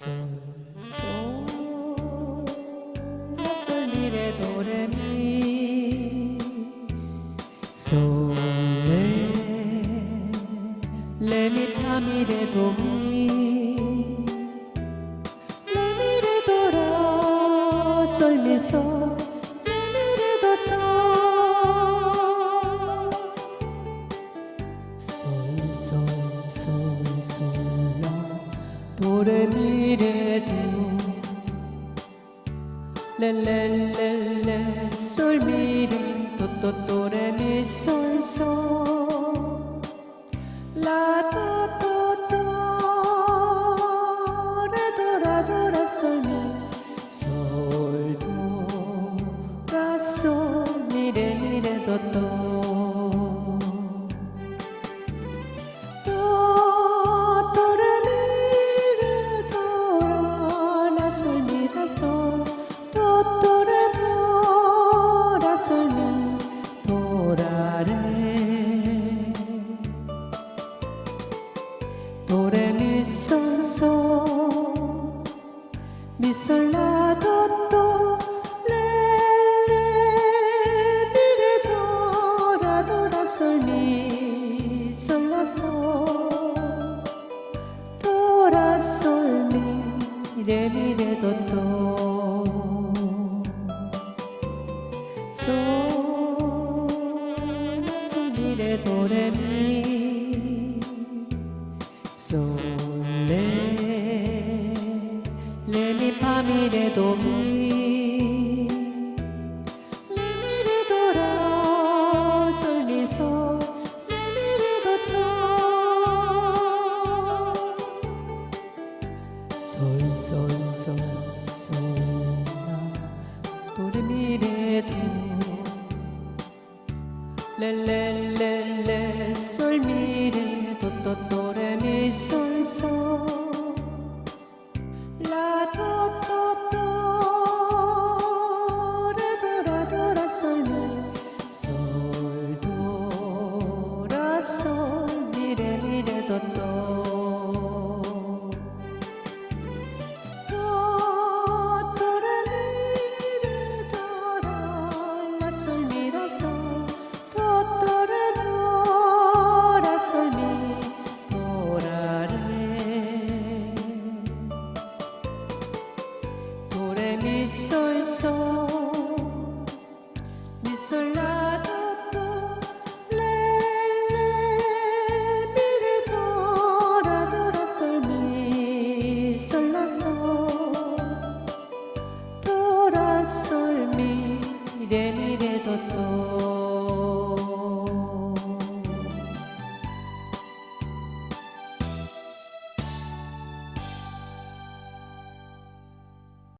솔, 솔, 라, 솔, 미, 레, 도, 레, 미. 레레레레 솔미레 도도도레미 솔솔. 라도도도. 라도라도라 솔미. 솔도 라 솔 미레미레 도도 mi re mi re do do sol la sol mi re do 레레레레 솔미레 도도도레미 솔솔 라도도도 레도라도라 솔미 솔도라 솔미레미레 도도 so so